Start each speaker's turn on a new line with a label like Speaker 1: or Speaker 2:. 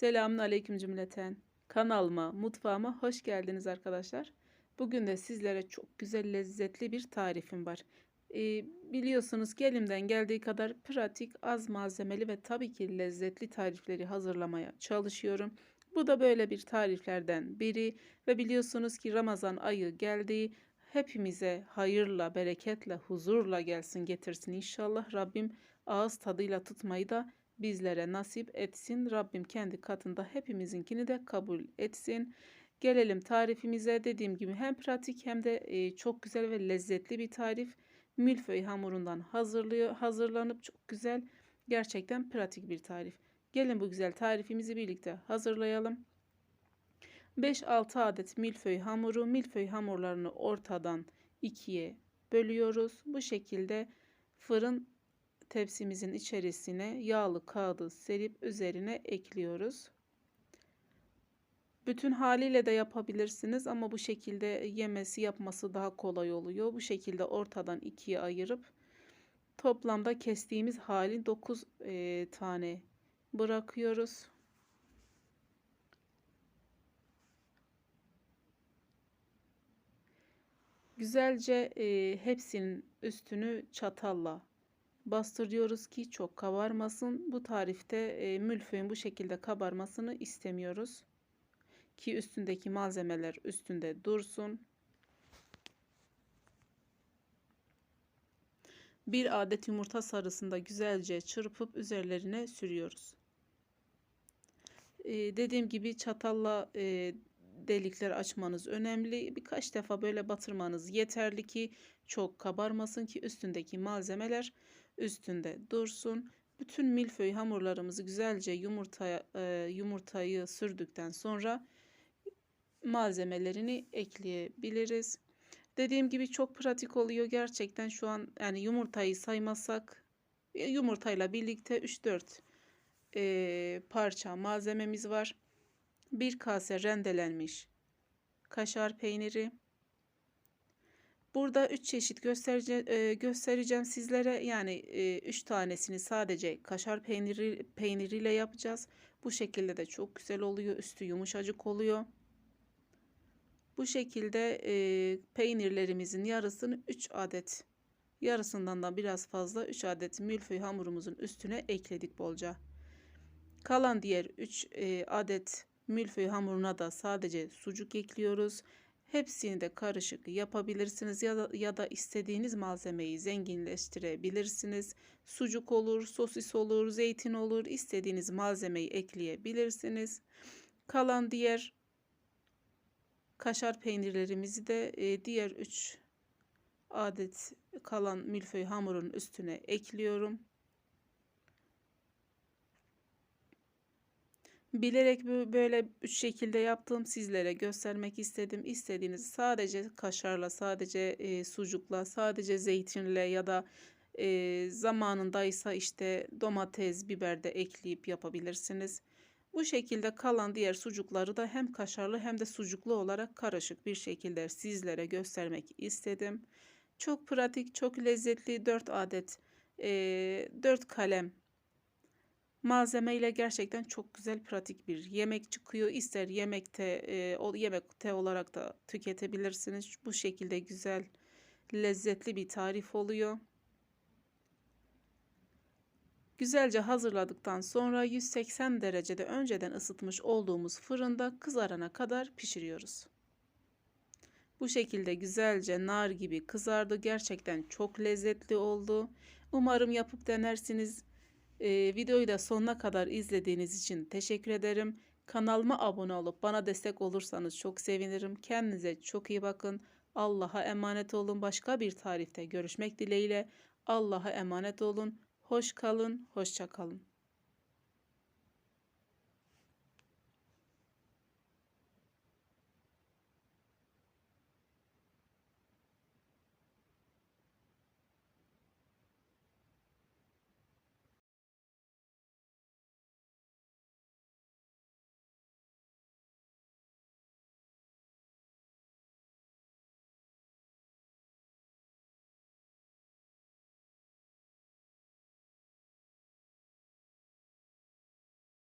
Speaker 1: Selamun aleyküm cümleten. Kanalıma, mutfağıma hoş geldiniz arkadaşlar. Bugün de sizlere çok güzel lezzetli bir tarifim var. Ee, biliyorsunuz ki elimden geldiği kadar pratik, az malzemeli ve tabii ki lezzetli tarifleri hazırlamaya çalışıyorum. Bu da böyle bir tariflerden biri ve biliyorsunuz ki Ramazan ayı geldi. Hepimize hayırla, bereketle, huzurla gelsin getirsin inşallah. Rabbim ağız tadıyla tutmayı da bizlere nasip etsin. Rabbim kendi katında hepimizinkini de kabul etsin. Gelelim tarifimize. Dediğim gibi hem pratik hem de e, çok güzel ve lezzetli bir tarif. Milföy hamurundan hazırlıyor, hazırlanıp çok güzel, gerçekten pratik bir tarif. Gelin bu güzel tarifimizi birlikte hazırlayalım. 5-6 adet milföy hamuru, milföy hamurlarını ortadan ikiye bölüyoruz. Bu şekilde fırın tepsimizin içerisine yağlı kağıdı serip üzerine ekliyoruz. Bütün haliyle de yapabilirsiniz ama bu şekilde yemesi yapması daha kolay oluyor. Bu şekilde ortadan ikiye ayırıp toplamda kestiğimiz hali 9 e, tane bırakıyoruz. Güzelce e, hepsinin üstünü çatalla bastırıyoruz ki çok kabarmasın. Bu tarifte e, mülföyün bu şekilde kabarmasını istemiyoruz. Ki üstündeki malzemeler üstünde dursun. Bir adet yumurta sarısını da güzelce çırpıp üzerlerine sürüyoruz. Ee, dediğim gibi çatalla e, delikler açmanız önemli. Birkaç defa böyle batırmanız yeterli ki çok kabarmasın ki üstündeki malzemeler üstünde dursun. Bütün milföy hamurlarımızı güzelce yumurtaya, e, yumurtayı sürdükten sonra malzemelerini ekleyebiliriz. Dediğim gibi çok pratik oluyor gerçekten şu an yani yumurtayı saymazsak e, yumurtayla birlikte 3-4 e, parça malzememiz var. Bir kase rendelenmiş kaşar peyniri. Burada 3 çeşit gösterece, e, göstereceğim sizlere. Yani 3 e, tanesini sadece kaşar peyniri peyniriyle yapacağız. Bu şekilde de çok güzel oluyor. Üstü yumuşacık oluyor. Bu şekilde e, peynirlerimizin yarısını 3 adet yarısından da biraz fazla 3 adet milföy hamurumuzun üstüne ekledik bolca. Kalan diğer 3 e, adet milföy hamuruna da sadece sucuk ekliyoruz. Hepsini de karışık yapabilirsiniz ya da, ya da istediğiniz malzemeyi zenginleştirebilirsiniz. Sucuk olur, sosis olur, zeytin olur. istediğiniz malzemeyi ekleyebilirsiniz. Kalan diğer kaşar peynirlerimizi de e, diğer 3 adet kalan milföy hamurun üstüne ekliyorum. Bilerek böyle üç şekilde yaptığım sizlere göstermek istedim. İstediğiniz sadece kaşarla, sadece e, sucukla, sadece zeytinle ya da e, zamanındaysa işte domates, biber de ekleyip yapabilirsiniz. Bu şekilde kalan diğer sucukları da hem kaşarlı hem de sucuklu olarak karışık bir şekilde sizlere göstermek istedim. Çok pratik, çok lezzetli 4 adet, e, 4 kalem malzeme ile gerçekten çok güzel pratik bir yemek çıkıyor. İster yemekte e, o yemekte olarak da tüketebilirsiniz. Bu şekilde güzel lezzetli bir tarif oluyor. Güzelce hazırladıktan sonra 180 derecede önceden ısıtmış olduğumuz fırında kızarana kadar pişiriyoruz. Bu şekilde güzelce nar gibi kızardı. Gerçekten çok lezzetli oldu. Umarım yapıp denersiniz. Ee, videoyu da sonuna kadar izlediğiniz için teşekkür ederim. Kanalıma abone olup bana destek olursanız çok sevinirim. Kendinize çok iyi bakın. Allah'a emanet olun. Başka bir tarifte görüşmek dileğiyle. Allah'a emanet olun. Hoş kalın, hoşça kalın.